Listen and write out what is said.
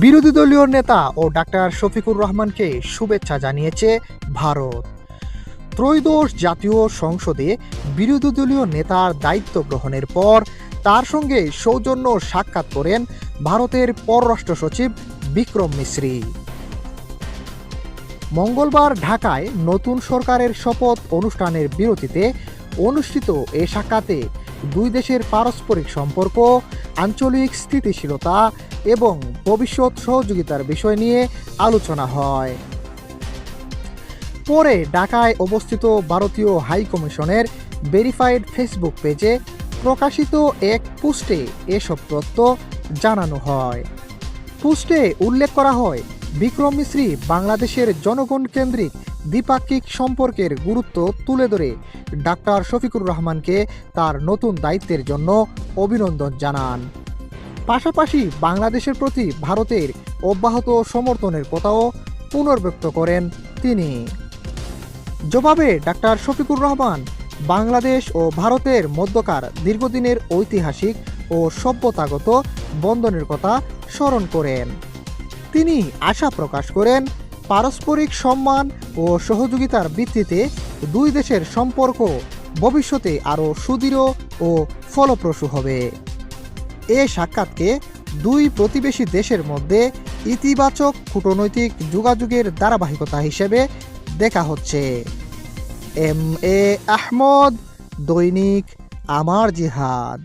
বিরোধী দলীয় নেতা ও ডাক্তার শফিকুর রহমানকে শুভেচ্ছা জানিয়েছে ভারত। ত্রয়োদশ জাতীয় সংসদে বিরোধী দলীয় নেতার দায়িত্ব গ্রহণের পর তার সঙ্গে সৌজন্য সাক্ষাৎ করেন ভারতের পররাষ্ট্র সচিব বিক্রম মিশ্রি মঙ্গলবার ঢাকায় নতুন সরকারের শপথ অনুষ্ঠানের বিরতিতে অনুষ্ঠিত এ সাক্ষাতে দুই দেশের পারস্পরিক সম্পর্ক, আঞ্চলিক স্থিতিশীলতা এবং ভবিষ্যৎ সহযোগিতার বিষয় নিয়ে আলোচনা হয়। পরে ঢাকায় অবস্থিত ভারতীয় হাই কমিশনের ভেরিফাইড ফেসবুক পেজে প্রকাশিত এক পোস্টে এসব তথ্য জানানো হয়। পোস্টে উল্লেখ করা হয় বিক্রম মিশ্রি বাংলাদেশের জনগণ কেন্দ্রিক দ্বিপাক্ষিক সম্পর্কের গুরুত্ব তুলে ধরে ডাক্তার শফিকুর রহমানকে তার নতুন দায়িত্বের জন্য অভিনন্দন জানান। পাশাপাশি বাংলাদেশের প্রতি ভারতের অব্যাহত সমর্থনের কথাও পুনর্ব্যক্ত করেন তিনি। জবাবে ডাক্তার শফিকুর রহমান, বাংলাদেশ ও ভারতের মধ্যকার দীর্ঘদিনের ঐতিহাসিক ও সভ্যতাগত বন্ধনের কথা স্মরণ করেন। তিনি আশা প্রকাশ করেন, পারস্পরিক সম্মান ও সহযোগিতার ভিত্তিতে দুই দেশের সম্পর্ক ভবিষ্যতে আরও সুদৃঢ় ও ফলপ্রসূ হবে। এ সাক্ষাৎকে দুই প্রতিবেশী দেশের মধ্যে ইতিবাচক কূটনৈতিক যোগাযোগের ধারাবাহিকতা হিসেবে দেখা হচ্ছে। এম এ আহমদ, দৈনিক আমার জিহাদ।